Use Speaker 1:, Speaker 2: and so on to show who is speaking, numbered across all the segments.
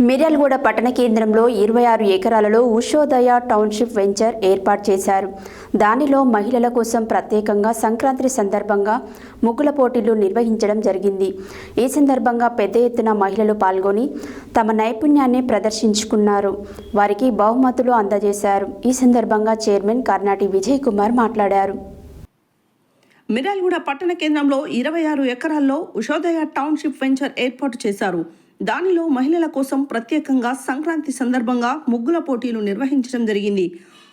Speaker 1: మిర్యాలగూడ పట్టణ కేంద్రంలో ఇరవై ఆరు ఎకరాలలో ఉషోదయ టౌన్షిప్ వెంచర్ ఏర్పాటు చేశారు. దానిలో మహిళల కోసం ప్రత్యేకంగా సంక్రాంతి సందర్భంగా ముగ్గుల పోటీలు నిర్వహించడం జరిగింది. ఈ సందర్భంగా పెద్ద ఎత్తున మహిళలు పాల్గొని తమ నైపుణ్యాన్ని ప్రదర్శించుకున్నారు. వారికి బహుమతులు అందజేశారు. ఈ సందర్భంగా చైర్మన్ కర్నాటి విజయ్ కుమార్ మాట్లాడారు.
Speaker 2: మిర్యాలగూడ పట్టణ కేంద్రంలో ఇరవై ఆరు ఎకరాల్లో ఉషోదయ టౌన్షిప్ వెంచర్ ఏర్పాటు చేశారు. దానిలో మహిళల కోసం ప్రత్యేకంగా సంక్రాంతి సందర్భంగా ముగ్గుల పోటీలు నిర్వహించడం జరిగింది.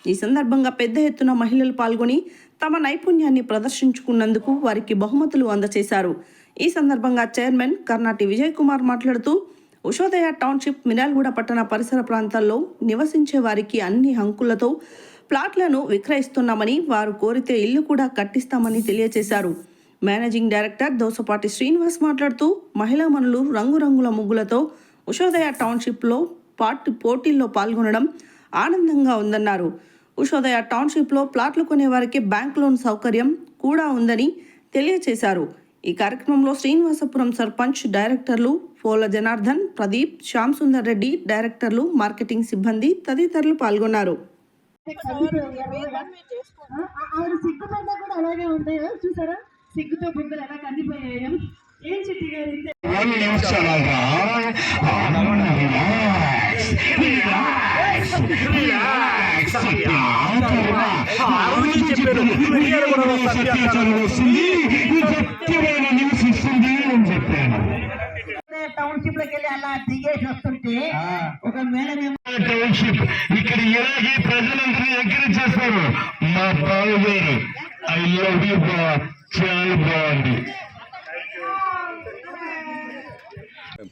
Speaker 2: ఈ సందర్భంగా పెద్ద ఎత్తున మహిళలు పాల్గొని తమ నైపుణ్యాన్ని ప్రదర్శించుకున్నందుకు వారికి బహుమతులు అందజేశారు. ఈ సందర్భంగా చైర్మన్ కర్నాటి విజయ్ కుమార్ మాట్లాడుతూ ఉషోదయ టౌన్షిప్ మినాల్గూడ పట్టణ పరిసర ప్రాంతాల్లో నివసించే వారికి అన్ని హంకులతో ప్లాట్లను విక్రయిస్తున్నామని వారు కోరితే ఇల్లు కూడా కట్టిస్తామని తెలియజేశారు. మేనేజింగ్ డైరెక్టర్ దోసపాటి శ్రీనివాస్ మాట్లాడుతూ మహిళా మనులు రంగురంగుల ముగ్గులతో ఉషోదయ టౌన్షిప్లో పార్టీ పోటీల్లో పాల్గొనడం ఆనందంగా ఉందన్నారు ఉషోదయ టౌన్షిప్లో ప్లాట్లు కొనే వారికి బ్యాంక్ లోన్ సౌకర్యం కూడా ఉందని తెలియచేశారు ఈ కార్యక్రమంలో శ్రీనివాసపురం సర్పంచ్ డైరెక్టర్లు పోల జనార్దన్ ప్రదీప్ శ్యామ్ సుందర్ రెడ్డి డైరెక్టర్లు మార్కెటింగ్ సిబ్బంది తదితరులు పాల్గొన్నారు
Speaker 3: ఆవిడ సిగ్గుపడ్డా కూడా అలాగే ఉంటాయా చూసారా సిగ్గుతో బుగ్గలు ఎలా కందిపోయాయో? ఏం చిట్టి గారు
Speaker 4: అని చెప్పాను.
Speaker 3: టౌన్షిప్లోకి వెళ్ళి అలా దిగేసి వస్తుంటే ఒక మేడం
Speaker 4: టౌన్షిప్ ఇక్కడ ఇలాగే ప్రజలందరూ ఎంకరేజ్ చేస్తారు. మా బాబు గారు ఐ లవ్ యూ బా చాలా బాగుంది.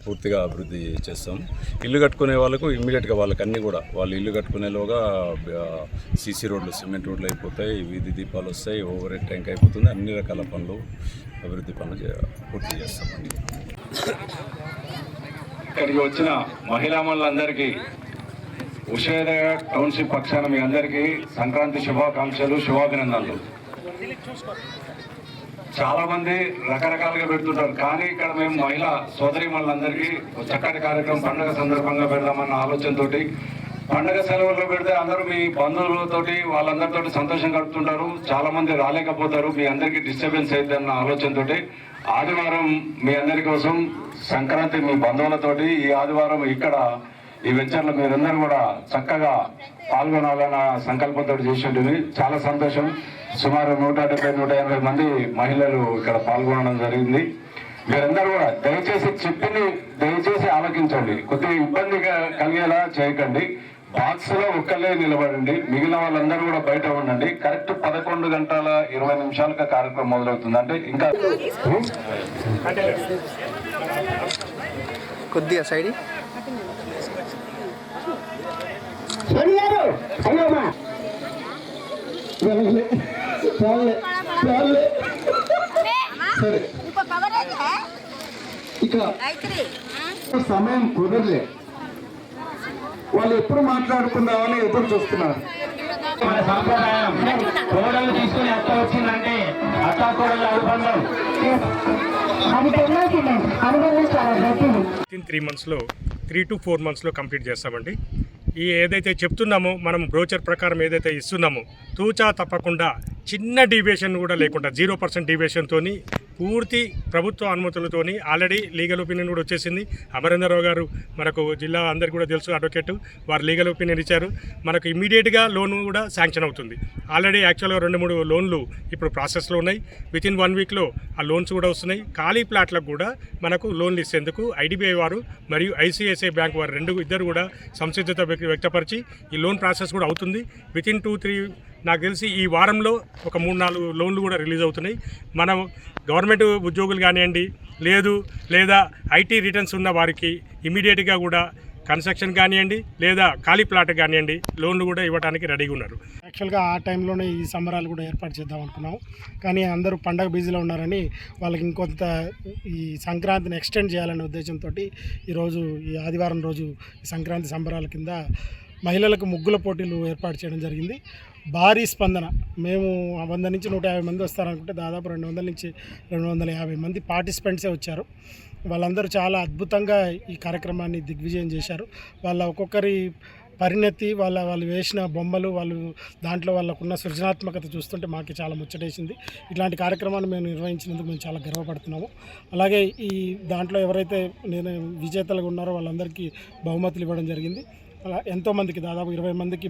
Speaker 5: పూర్తిగా అభివృద్ధి చేస్తాం. ఇల్లు కట్టుకునే వాళ్ళకు ఇమ్మీడియట్గా వాళ్ళకి అన్నీ కూడా. వాళ్ళు ఇల్లు కట్టుకునేలోగా సీసీ రోడ్లు సిమెంట్ రోడ్లు అయిపోతాయి వీధి దీపాలు వస్తాయి ఓవర్ హెడ్ ట్యాంక్ అయిపోతుంది అన్ని రకాల పనులు అభివృద్ధి పనులు చే- పూర్తి చేస్తామండి.
Speaker 6: ఇక్కడికి వచ్చిన మహిళా మనులందరికీ ఉషోదయ టౌన్షిప్ పక్షాన మీ అందరికీ సంక్రాంతి శుభాకాంక్షలు శుభాభినందనలు. చాలా మంది రకరకాలుగా పెడుతుంటారు. కానీ ఇక్కడ మేము మహిళా సోదరి మనులందరికీ ఒక చక్కటి కార్యక్రమం పండుగ సందర్భంగా పెడదామన్న ఆలోచనతోటి పండుగ సెలవుల్లో పెడితే అందరూ మీ బంధువులతోటి వాళ్ళందరితోటి సంతోషం గడుపుతుంటారు. చాలా మంది రాలేకపోతారు. మీ అందరికీ డిస్టర్బెన్స్ అయింది అన్న ఆలోచనతోటి ఆదివారం మీ అందరి కోసం సంక్రాంతి మీ బంధువులతోటి ఈ ఆదివారం ఇక్కడ ఈ వెంచర్లో మీరందరూ కూడా చక్కగా పాల్గొనాలన్న సంకల్పంతో చేసి చాలా సంతోషం. సుమారు నూట డెబ్బై నూట ఎనభై మంది మహిళలు ఇక్కడ పాల్గొనడం జరిగింది. మీరందరూ కూడా దయచేసి చెప్పింది దయచేసి ఆలోచించండి కొద్దిగా ఇబ్బందిగా కలిగేలా చేయకండి. బాక్స్లో ఒక్కలే నిలబడండి. మిగిలిన వాళ్ళందరూ కూడా బయట ఉండండి. కరెక్ట్ పదకొండు గంటల ఇరవై నిమిషాలకు కార్యక్రమం మొదలవుతుంది. అంటే ఇంకా
Speaker 7: కొద్దిగా సైడ్
Speaker 3: సమయం కుదరలే. వాళ్ళు ఎప్పుడు మాట్లాడుకుందామని ఎదురు చూస్తున్నారు.
Speaker 4: మన సంప్రదాయం కోడలు తీసుకుని అత్త వచ్చిందంటే అత్త కోడలు అనుబంధం.
Speaker 8: త్రీ మంత్స్లో త్రీ టు ఫోర్ మంత్స్లో కంప్లీట్ చేస్తామండి. ఈ ఏదైతే చెప్తున్నామో మనం బ్రోచర్ ప్రకారం ఏదైతే ఇస్తున్నామో తూచా తప్పకుండా చిన్న డీవియేషన్ కూడా లేకుండా జీరో పర్సెంట్ డీవియేషన్తోని పూర్తి ప్రభుత్వ అనుమతులతోని ఆల్రెడీ లీగల్ ఒపీనియన్ కూడా వచ్చేసింది. అమరేంద్రరావు గారు మనకు జిల్లా అందరికీ కూడా తెలుసు అడ్వకేట్ వారు లీగల్ ఒపీనియన్ ఇచ్చారు. మనకు ఇమీడియట్గా లోన్ కూడా శాంక్షన్ అవుతుంది. ఆల్రెడీ యాక్చువల్గా రెండు మూడు లోన్లు ఇప్పుడు ప్రాసెస్లో ఉన్నాయి. విత్ ఇన్ వన్ వీక్లో ఆ లోన్స్ కూడా వస్తున్నాయి. ఖాళీ ప్లాట్లకు కూడా మనకు లోన్లు ఇచ్చేందుకు ఐడిబిఐ వారు మరియు ఐసిఐసిఐ బ్యాంక్ వారు రెండు ఇద్దరు కూడా సంసిద్ధత వ్యక్తపరిచి ఈ లోన్ ప్రాసెస్ కూడా అవుతుంది. విత్ ఇన్ టూ త్రీ నాకు తెలిసి ఈ వారంలో ఒక మూడు నాలుగు లోన్లు కూడా రిలీజ్ అవుతున్నాయి. మనం గవర్నమెంట్ ఉద్యోగులు కానివ్వండి లేదు లేదా ఐటీ రిటర్న్స్ ఉన్న వారికి ఇమీడియట్గా కూడా కన్స్ట్రక్షన్ కానివ్వండి లేదా ఖాళీ ప్లాట్ కానివ్వండి లోన్లు కూడా ఇవ్వడానికి రెడీగా ఉన్నారు.
Speaker 9: యాక్చువల్గా ఆ టైంలోనే ఈ సంబరాలు కూడా ఏర్పాటు చేద్దాం అనుకున్నాం. కానీ అందరూ పండగ బిజీలో ఉన్నారని వాళ్ళకి ఇంకొంత ఈ సంక్రాంతిని ఎక్స్టెండ్ చేయాలనే ఉద్దేశంతో ఈరోజు ఈ ఆదివారం రోజు సంక్రాంతి సంబరాల కింద మహిళలకు ముగ్గుల పోటీలు ఏర్పాటు చేయడం జరిగింది. భారీ స్పందన. మేము వంద నుంచి నూట యాభై మంది వస్తారనుకుంటే దాదాపు రెండు వందల నుంచి రెండు వందల యాభై మంది పార్టిసిపెంట్సే వచ్చారు. వాళ్ళందరూ చాలా అద్భుతంగా ఈ కార్యక్రమాన్ని దిగ్విజయం చేశారు. వాళ్ళ ఒక్కొక్కరి పరిణతి వాళ్ళ వాళ్ళు వేసిన బొమ్మలు వాళ్ళు దాంట్లో వాళ్ళకున్న సృజనాత్మకత చూస్తుంటే మాకు చాలా ముచ్చటేసింది. ఇట్లాంటి కార్యక్రమాన్ని మేము నిర్వహించినందుకు మేము చాలా గర్వపడుతున్నాము. అలాగే ఈ దాంట్లో ఎవరైతే నేను విజేతలుగా ఉన్నారో వాళ్ళందరికీ బహుమతులు ఇవ్వడం జరిగింది. ఎంతోమందికి దాదాపు ఇరవై మందికి